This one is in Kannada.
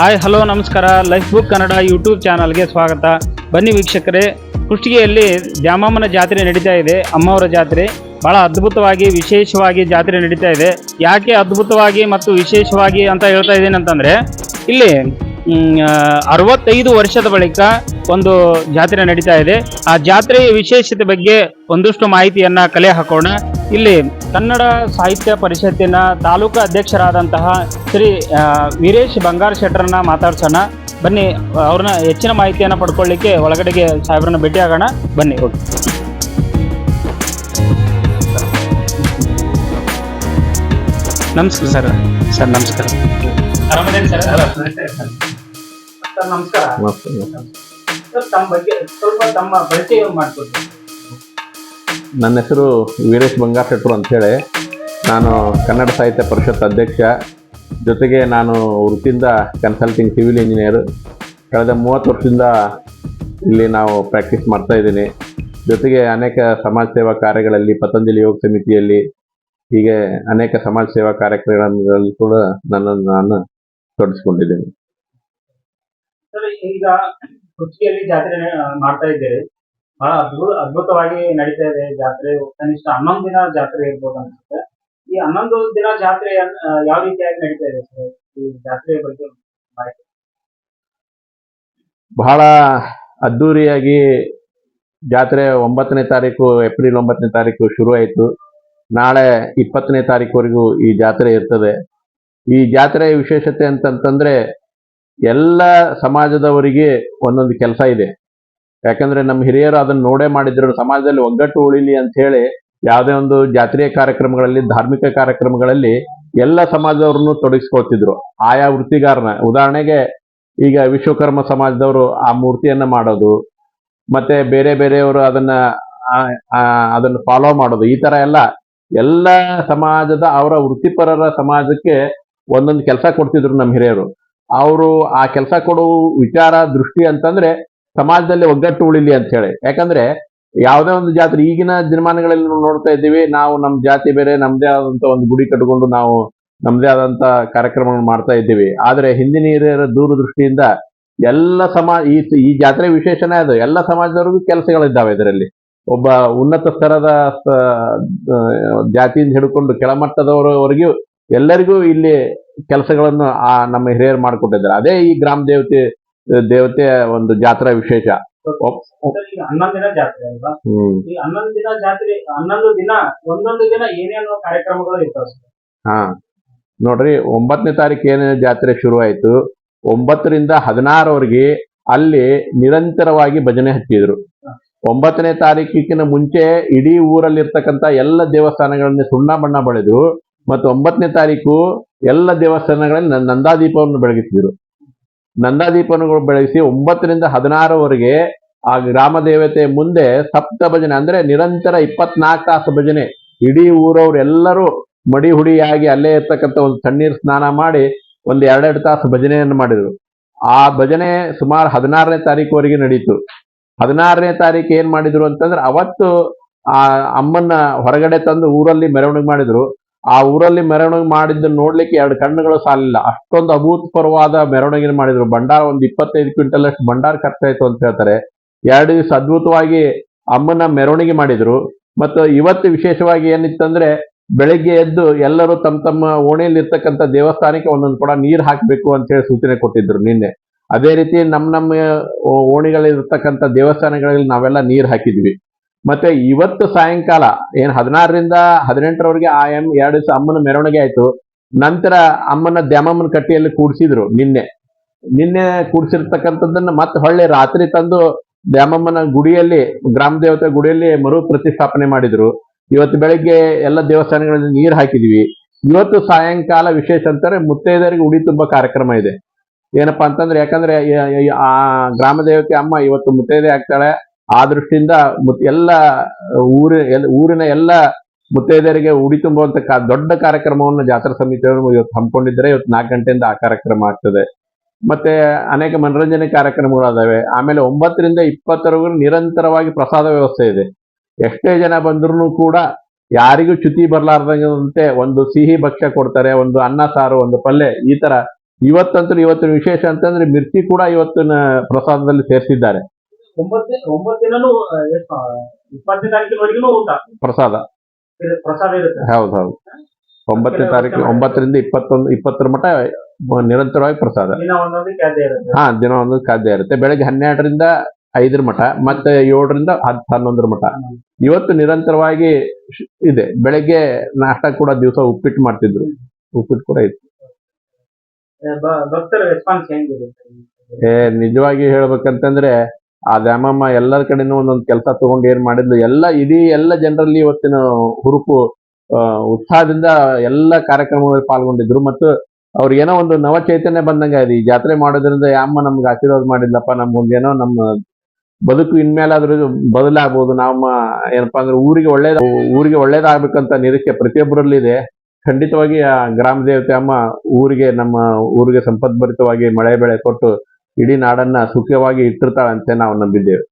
ಹಾಯ್ ಹಲೋ ನಮಸ್ಕಾರ. ಲೈಫ್ ಬುಕ್ ಕನ್ನಡ ಯೂಟ್ಯೂಬ್ ಚಾನಲ್ಗೆ ಸ್ವಾಗತ. ಬನ್ನಿ ವೀಕ್ಷಕರೇ, ಕುಷ್ಟಗಿಯಲ್ಲಿ ದ್ಯಾಮಮ್ಮನ ಜಾತ್ರೆ ನಡೀತಾ ಇದೆ, ಅಮ್ಮವರ ಜಾತ್ರೆ. ಬಹಳ ಅದ್ಭುತವಾಗಿ, ವಿಶೇಷವಾಗಿ ಜಾತ್ರೆ ನಡೀತಾ ಇದೆ. ಯಾಕೆ ಅದ್ಭುತವಾಗಿ ಮತ್ತು ವಿಶೇಷವಾಗಿ ಅಂತ ಹೇಳ್ತಾ ಇದ್ದೀನಿ ಅಂತಂದ್ರೆ, ಇಲ್ಲಿ ಅರವತ್ತೈದು ವರ್ಷದ ಬಳಿಕ ಒಂದು ಜಾತ್ರೆ ನಡೀತಾ ಇದೆ. ಆ ಜಾತ್ರೆಯ ವಿಶೇಷತೆ ಬಗ್ಗೆ ಒಂದಷ್ಟು ಮಾಹಿತಿಯನ್ನು ಕಲೆ ಹಾಕೋಣ. ಇಲ್ಲಿ ಕನ್ನಡ ಸಾಹಿತ್ಯ ಪರಿಷತ್ತಿನ ತಾಲೂಕು ಅಧ್ಯಕ್ಷರಾದಂತಹ ಶ್ರೀ ವೀರೇಶ್ ಬಂಗಾರ ಶೆಟ್ಟರನ್ನ ಮಾತಾಡ್ಸೋಣ. ಬನ್ನಿ ಅವ್ರನ್ನ ಹೆಚ್ಚಿನ ಮಾಹಿತಿಯನ್ನ ಪಡ್ಕೊಳ್ಳಿಕ್ಕೆ ಒಳಗಡೆಗೆ ಸಾಹೇಬ್ರನ್ನ ಭೇಟಿ ಆಗೋಣ ಬನ್ನಿ ಓಕೆ ನಮಸ್ಕಾರ. ಸರ್? ಸರ್ ನಮಸ್ಕಾರ. ನಮಸ್ಕಾರ. ಸರ್ ತಮ್ಮ ಬಗ್ಗೆ ಸ್ವಲ್ಪ ತಮ್ಮ ಪರಿಚಯ ಮಾಡ್ಕೊಡ್ತೀನಿ ನನ್ನ ಹೆಸರು ವೀರೇಶ್ ಬಂಗಾರ್ ಅಂತೇಳಿ ನಾನು ಕನ್ನಡ ಸಾಹಿತ್ಯ ಪರಿಷತ್ ಅಧ್ಯಕ್ಷ. ಜೊತೆಗೆ ನಾನು ವೃತ್ತಿಯಿಂದ ಕನ್ಸಲ್ಟಿಂಗ್ ಸಿವಿಲ್ ಇಂಜಿನಿಯರ್ ಕಳೆದ ಮೂವತ್ತು ವರ್ಷದಿಂದ ಇಲ್ಲಿ ನಾವು ಪ್ರಾಕ್ಟೀಸ್ ಮಾಡ್ತಾ ಇದ್ದೀನಿ. ಜೊತೆಗೆ ಅನೇಕ ಸಮಾಜ ಸೇವಾ ಕಾರ್ಯಗಳಲ್ಲಿ, ಪತಂಜಲಿ ಯೋಗ ಸಮಿತಿಯಲ್ಲಿ, ಹೀಗೆ ಅನೇಕ ಸಮಾಜ ಸೇವಾ ಕಾರ್ಯಕ್ರಮಗಳಲ್ಲಿ ಕೂಡ ನನ್ನನ್ನು ನಾನು ತೊಡಗಿಸ್ಕೊಂಡಿದ್ದೀನಿ. ಈಗ ಜಾತ್ರೆ ಮಾಡ್ತಾ ಇದ್ದೀರಿ ಬಹಳ ಅದ್ಭುತ, ಅದ್ಭುತವಾಗಿ ನಡೀತಾ ಇದೆ ಜಾತ್ರೆ. ಕನಿಷ್ಠ ಹನ್ನೊಂದು ದಿನ ಜಾತ್ರೆ ಇರ್ಬೋದು ಅನ್ಸುತ್ತೆ. ಈ ಹನ್ನೊಂದು ದಿನ ಜಾತ್ರೆ ಯಾವ ರೀತಿಯಾಗಿ ನಡೀತಾ ಇದೆ ಸರ್? ಈ ಜಾತ್ರೆ ಬಗ್ಗೆ ಮಾಹಿತಿ. ಬಹಳ ಅದ್ದೂರಿಯಾಗಿ ಜಾತ್ರೆ ಒಂಬತ್ತನೇ ತಾರೀಕು, ಏಪ್ರಿಲ್ ಒಂಬತ್ತನೇ ತಾರೀಕು ಶುರು ಆಯಿತು. ನಾಳೆ ಇಪ್ಪತ್ತನೇ ತಾರೀಕುವರೆಗೂ ಈ ಜಾತ್ರೆ ಇರ್ತದೆ. ಈ ಜಾತ್ರೆಯ ವಿಶೇಷತೆ ಅಂತಂತಂದ್ರೆ ಎಲ್ಲ ಸಮಾಜದವರಿಗೆ ಒಂದೊಂದು ಕೆಲಸ ಇದೆ. ಯಾಕಂದ್ರೆ ನಮ್ಮ ಹಿರಿಯರು ಅದನ್ನ ನೋಡೇ ಮಾಡಿದ್ರು, ಸಮಾಜದಲ್ಲಿ ಒಗ್ಗಟ್ಟು ಉಳಿಲಿ ಅಂತ ಹೇಳಿ ಯಾವುದೇ ಒಂದು ಜಾತ್ರೆಯ ಕಾರ್ಯಕ್ರಮಗಳಲ್ಲಿ, ಧಾರ್ಮಿಕ ಕಾರ್ಯಕ್ರಮಗಳಲ್ಲಿ ಎಲ್ಲ ಸಮಾಜದವ್ರನ್ನು ತೊಡಗಿಸ್ಕೊಳ್ತಿದ್ರು. ಆಯಾ ವೃತ್ತಿಗಾರನ. ಉದಾಹರಣೆಗೆ ಈಗ ವಿಶ್ವಕರ್ಮ ಸಮಾಜದವರು ಆ ಮೂರ್ತಿಯನ್ನ ಮಾಡೋದು, ಮತ್ತೆ ಬೇರೆ ಬೇರೆಯವರು ಅದನ್ನ ಅದನ್ನ ಫಾಲೋ ಮಾಡೋದು, ಈ ತರ ಎಲ್ಲ ಎಲ್ಲ ಸಮಾಜದ ಅವರ ವೃತ್ತಿಪರರ ಸಮಾಜಕ್ಕೆ ಒಂದೊಂದು ಕೆಲಸ ಕೊಡ್ತಿದ್ರು ನಮ್ಮ ಹಿರಿಯರು. ಅವರು ಆ ಕೆಲಸ ಕೊಡೋ ವಿಚಾರ, ದೃಷ್ಟಿ ಅಂತಂದ್ರೆ ಸಮಾಜದಲ್ಲಿ ಒಗ್ಗಟ್ಟು ಉಳಿಲಿ ಅಂತ ಹೇಳಿ. ಯಾಕಂದ್ರೆ ಯಾವುದೇ ಒಂದು ಜಾತ್ರೆ, ಈಗಿನ ದಿನಮಾನಗಳಲ್ಲಿ ನೋಡ್ತಾ ಇದ್ದೀವಿ, ನಾವು ನಮ್ಮ ಜಾತಿ ಬೇರೆ, ನಮ್ದೇ ಆದಂತ ಒಂದು ಗುಡಿ ಕಟ್ಕೊಂಡು ನಾವು ನಮ್ದೇ ಆದಂತ ಕಾರ್ಯಕ್ರಮಗಳನ್ನು ಮಾಡ್ತಾ ಇದ್ದೀವಿ. ಆದ್ರೆ ಹಿಂದಿನ ಹಿರಿಯರ ದೂರದೃಷ್ಟಿಯಿಂದ ಎಲ್ಲ ಸಮಾಜ ಈ ಈ ಜಾತ್ರೆ ವಿಶೇಷನೇ ಅದು. ಎಲ್ಲ ಸಮಾಜದವ್ರಿಗೂ ಕೆಲಸಗಳಿದ್ದಾವೆ ಇದರಲ್ಲಿ. ಒಬ್ಬ ಉನ್ನತ ಸ್ತರದ ಜಾತಿಯಿಂದ ಹಿಡ್ಕೊಂಡು ಕೆಳಮಟ್ಟದವರವರೆಗೂ ಎಲ್ಲರಿಗೂ ಇಲ್ಲಿ ಕೆಲಸಗಳನ್ನು ಆ ನಮ್ಮ ಹಿರಿಯರು ಮಾಡಿಕೊಟ್ಟಿದ್ದಾರೆ. ಅದೇ ಈ ಗ್ರಾಮ ದೇವತೆ ದೇವತೆಯ ಒಂದು ಜಾತ್ರಾ ವಿಶೇಷ. ಸರ್ ಈಗ ಹನ್ನೊಂದು ದಿನ ಜಾತ್ರೆ ಅಲ್ವಾ? ಹ್ಮ್. ಈ ಹನ್ನೊಂದು ದಿನ ಜಾತ್ರೆ ಹನ್ನೊಂದು ದಿನ ಒಂದೊಂದು ದಿನ ಏನೇನು ಕಾರ್ಯಕ್ರಮಗಳು ಇರ್ತಾವೆ ಹಾ. ನೋಡ್ರಿ ಒಂಬತ್ತನೇ ತಾರೀಕು ಏನೇನು ಜಾತ್ರೆ ಶುರು ಆಯ್ತು. ಒಂಬತ್ತರಿಂದ ಹದಿನಾರವರೆಗೆ ಅಲ್ಲಿ ನಿರಂತರವಾಗಿ ಭಜನೆ ಹಚ್ಚಿದ್ರು. ಒಂಬತ್ತನೇ ತಾರೀಕಿನ ಮುಂಚೆ ಇಡೀ ಊರಲ್ಲಿರ್ತಕ್ಕಂಥ ಎಲ್ಲ ದೇವಸ್ಥಾನಗಳನ್ನ ಸುಣ್ಣ ಬಣ್ಣ ಬಳಿದು ಮತ್ತು ಒಂಬತ್ತನೇ ತಾರೀಕು ಎಲ್ಲ ದೇವಸ್ಥಾನಗಳಲ್ಲಿ ನಂದಾದೀಪವನ್ನು ಬೆಳಗಿಸಿದ್ರು. ನಂದಾದೀಪವನ್ನು ಬೆಳೆಸಿ ಒಂಬತ್ತರಿಂದ ಹದಿನಾರವರೆಗೆ ಆ ಗ್ರಾಮ ದೇವತೆ ಮುಂದೆ ಸಪ್ತ ಭಜನೆ ಅಂದ್ರೆ ನಿರಂತರ ಇಪ್ಪತ್ನಾಲ್ಕು ತಾಸು ಭಜನೆ. ಇಡೀ ಊರವರೆಲ್ಲರೂ ಮಡಿ ಹುಡಿಯಾಗಿ ಅಲ್ಲೇ ಇರ್ತಕ್ಕಂಥ ಒಂದು ತಣ್ಣೀರು ಸ್ನಾನ ಮಾಡಿ ಒಂದು ಎರಡೆರಡು ತಾಸು ಭಜನೆಯನ್ನು ಮಾಡಿದ್ರು. ಆ ಭಜನೆ ಸುಮಾರು ಹದಿನಾರನೇ ತಾರೀಕುವರೆಗೆ ನಡೀತು. ಹದಿನಾರನೇ ತಾರೀಕು ಏನ್ ಮಾಡಿದ್ರು ಅಂತಂದ್ರೆ ಅವತ್ತು ಆ ಅಮ್ಮನ್ನ ಹೊರಗಡೆ ತಂದು ಊರಲ್ಲಿ ಮೆರವಣಿಗೆ ಮಾಡಿದ್ರು. ಆ ಊರಲ್ಲಿ ಮೆರವಣಿಗೆ ಮಾಡಿದ್ದು ನೋಡ್ಲಿಕ್ಕೆ ಎರಡು ಕಣ್ಣುಗಳು ಸಾಲಿಲ್ಲ. ಅಷ್ಟೊಂದು ಅಭೂತಪೂರ್ವವಾದ ಮೆರವಣಿಗೆ ಮಾಡಿದ್ರು. ಭಂಡಾರ ಒಂದು ಇಪ್ಪತ್ತೈದು ಕ್ವಿಂಟಲ್ ಅಷ್ಟು ಭಂಡಾರ ಖರ್ಚಾಯ್ತು ಅಂತ ಹೇಳ್ತಾರೆ. ಎರಡು ದಿವಸ ಅದ್ಭುತವಾಗಿ ಅಮ್ಮನ ಮೆರವಣಿಗೆ ಮಾಡಿದ್ರು. ಮತ್ತು ಇವತ್ತು ವಿಶೇಷವಾಗಿ ಏನಿತ್ತಂದ್ರೆ ಬೆಳಿಗ್ಗೆ ಎದ್ದು ಎಲ್ಲರೂ ತಮ್ಮ ತಮ್ಮ ಓಣಿಯಲ್ಲಿ ಇರ್ತಕ್ಕಂಥ ದೇವಸ್ಥಾನಕ್ಕೆ ಒಂದೊಂದು ಕೂಡ ನೀರು ಹಾಕಬೇಕು ಅಂತ ಹೇಳಿ ಸೂಚನೆ ಕೊಟ್ಟಿದ್ರು ನಿನ್ನೆ. ಅದೇ ರೀತಿ ನಮ್ಮ ನಮ್ಮ ಓಣಿಗಳಿರ್ತಕ್ಕಂಥ ದೇವಸ್ಥಾನಗಳಲ್ಲಿ ನಾವೆಲ್ಲ ನೀರು ಹಾಕಿದ್ವಿ. ಮತ್ತೆ ಇವತ್ತು ಸಾಯಂಕಾಲ, ಏನ್ ಹದಿನಾರರಿಂದ ಹದಿನೆಂಟರವರೆಗೆ ಆ ಎಂ ಎರಡು ದಿವಸ ಅಮ್ಮನ ಮೆರವಣಿಗೆ ಆಯ್ತು. ನಂತರ ಅಮ್ಮನ ದ್ಯಾಮಮ್ಮನ ಕಟ್ಟಿಯಲ್ಲಿ ಕೂಡಿಸಿದ್ರು ನಿನ್ನೆ. ನಿನ್ನೆ ಕೂಡಿಸಿರ್ತಕ್ಕಂಥದ್ದನ್ನ ಮತ್ತೆ ಹೊಳ್ಳಿ ರಾತ್ರಿ ತಂದು ದ್ಯಾಮಮ್ಮನ ಗುಡಿಯಲ್ಲಿ, ಗ್ರಾಮ ದೇವತೆ ಗುಡಿಯಲ್ಲಿ ಮರು ಪ್ರತಿಷ್ಠಾಪನೆ ಮಾಡಿದ್ರು. ಇವತ್ತು ಬೆಳಗ್ಗೆ ಎಲ್ಲ ದೇವಸ್ಥಾನಗಳಲ್ಲಿ ನೀರು ಹಾಕಿದ್ವಿ. ಇವತ್ತು ಸಾಯಂಕಾಲ ವಿಶೇಷ ಅಂತಾರೆ ಮುತ್ತೈದರಿಗೆ ಉಡಿ ತುಂಬ ಕಾರ್ಯಕ್ರಮ ಇದೆ. ಏನಪ್ಪಾ ಅಂತಂದ್ರೆ ಯಾಕಂದ್ರೆ ಆ ಗ್ರಾಮ ದೇವತೆ ಅಮ್ಮ ಇವತ್ತು ಮುತ್ತೈದೆ ಆಗ್ತಾಳೆ. ಆ ದೃಷ್ಟಿಯಿಂದ ಎಲ್ಲ ಊರಿ ಊರಿನ ಎಲ್ಲ ಮುತ್ತೈದೆಯರಿಗೆ ಉಡಿ ತುಂಬುವಂತ ದೊಡ್ಡ ಕಾರ್ಯಕ್ರಮವನ್ನು ಜಾತ್ರಾ ಸಮಿತಿಯವರು ಇವತ್ತು ಹಮ್ಮಿಕೊಂಡಿದ್ದಾರೆ. ಇವತ್ತು ನಾಲ್ಕು ಗಂಟೆಯಿಂದ ಆ ಕಾರ್ಯಕ್ರಮ ಆಗ್ತದೆ. ಮತ್ತೆ ಅನೇಕ ಮನರಂಜನೆ ಕಾರ್ಯಕ್ರಮಗಳು ಅದಾವೆ ಆಮೇಲೆ ಒಂಬತ್ತರಿಂದ ಇಪ್ಪತ್ತರವರೆಗೂ ನಿರಂತರವಾಗಿ ಪ್ರಸಾದ ವ್ಯವಸ್ಥೆ ಇದೆ. ಎಷ್ಟೇ ಜನ ಬಂದ್ರು ಕೂಡ ಯಾರಿಗೂ ಚ್ಯುತಿ ಬರಲಾರ್ದಂತೆ ಒಂದು ಸಿಹಿ ಭಕ್ಷ್ಯ ಕೊಡ್ತಾರೆ, ಒಂದು ಅನ್ನ ಸಾರು, ಒಂದು ಪಲ್ಯ ಈ ತರ. ಇವತ್ತಂತೂ ಇವತ್ತಿನ ವಿಶೇಷ ಅಂತಂದ್ರೆ ಮಿರ್ಚಿ ಕೂಡ ಇವತ್ತಿನ ಪ್ರಸಾದದಲ್ಲಿ ಸೇರಿಸಿದ್ದಾರೆ. ಒಂಬತ್ತು ಒಂಬತ್ತು ದಿನನೂ ಆ, ಎಷ್ಟು ಆ, ಇಪ್ಪತ್ತನೇ ತಾರೀಕಿನವರೆಗೂ ಊಟ. ಪ್ರಸಾದ. ಪ್ರಸಾದ ಇರುತ್ತೆ. ಹೌದು ಹೌದು. ಒಂಬತ್ತನೇ ತಾರೀಕು ಒಂಬತ್ತರಿಂದ ಇಪ್ಪತ್ತೊಂದು ಇಪ್ಪತ್ತರ ಮಟ್ಟ ನಿರಂತರವಾಗಿ ಪ್ರಸಾದ. ಹಾ ದಿನ ಒಂದೊಂದು ಖಾದ್ಯ ಇರುತ್ತೆ. ಬೆಳಗ್ಗೆ ಹನ್ನೆರಡರಿಂದ ಐದರ ಮಠ ಮತ್ತೆ ಏಳರಿಂದ ಹತ್ತು ಹನ್ನೊಂದರ ಮಠ. ಇವತ್ತು ನಿರಂತರವಾಗಿ ಇದೆ. ಬೆಳಗ್ಗೆ ನಾಷ್ಟ ಕೂಡ ದಿವಸ ಉಪ್ಪಿಟ್ಟು ಮಾಡ್ತಿದ್ರು. ಉಪ್ಪಿಟ್ಟು ಕೂಡ ಇತ್ತು. ಏ ನಿಜವಾಗಿ ಹೇಳ್ಬೇಕಂತಂದ್ರೆ ಆ ದ್ಯಾಮಮ್ಮ ಎಲ್ಲರ ಕಡೆನೂ ಒಂದೊಂದು ಕೆಲಸ ತಗೊಂಡು ಏನ್ ಮಾಡಿದ್ಲು, ಎಲ್ಲ ಇಡೀ ಎಲ್ಲ ಜನರಲ್ಲಿ ಇವತ್ತಿನ ಹುರುಪು ಉತ್ಸಾಹದಿಂದ ಎಲ್ಲ ಕಾರ್ಯಕ್ರಮಗಳಲ್ಲಿ ಪಾಲ್ಗೊಂಡಿದ್ರು. ಮತ್ತು ಅವ್ರಿಗೆ ಏನೋ ಒಂದು ನವ ಚೈತನ್ಯ ಬಂದಂಗ ಈ ಜಾತ್ರೆ ಮಾಡೋದ್ರಿಂದ ಯಾಮ್ಮ ನಮ್ಗೆ ಆಶೀರ್ವಾದ ಮಾಡಿದ್ಲಪ್ಪ ನಮ್ಗೊಂದೇನೋ ನಮ್ಮ ಬದುಕು ಇನ್ಮೇಲಾದ್ರೂ ಬದಲಾಗ್ಬೋದು. ನಮ್ಮ ಏನಪ್ಪಾ ಅಂದ್ರೆ ಊರಿಗೆ ಒಳ್ಳೇದ, ಊರಿಗೆ ಒಳ್ಳೇದಾಗ್ಬೇಕಂತ ನಿರೀಕ್ಷೆ ಪ್ರತಿಯೊಬ್ಬರಲ್ಲಿ ಇದೆ ಖಂಡಿತವಾಗಿ ಆ ಗ್ರಾಮ ದೇವತೆ ಅಮ್ಮ ಊರಿಗೆ, ನಮ್ಮ ಊರಿಗೆ ಸಂಪದ್ಭರಿತವಾಗಿ ಮಳೆ ಬೆಳೆ ಕೊಟ್ಟು ಇಡೀ ನಾಡನ್ನ ಸುಖವಾಗಿ ಇಟ್ಟಿರ್ತಾಳಂತೆ ನಾವು ನಂಬಿದ್ದೇವೆ.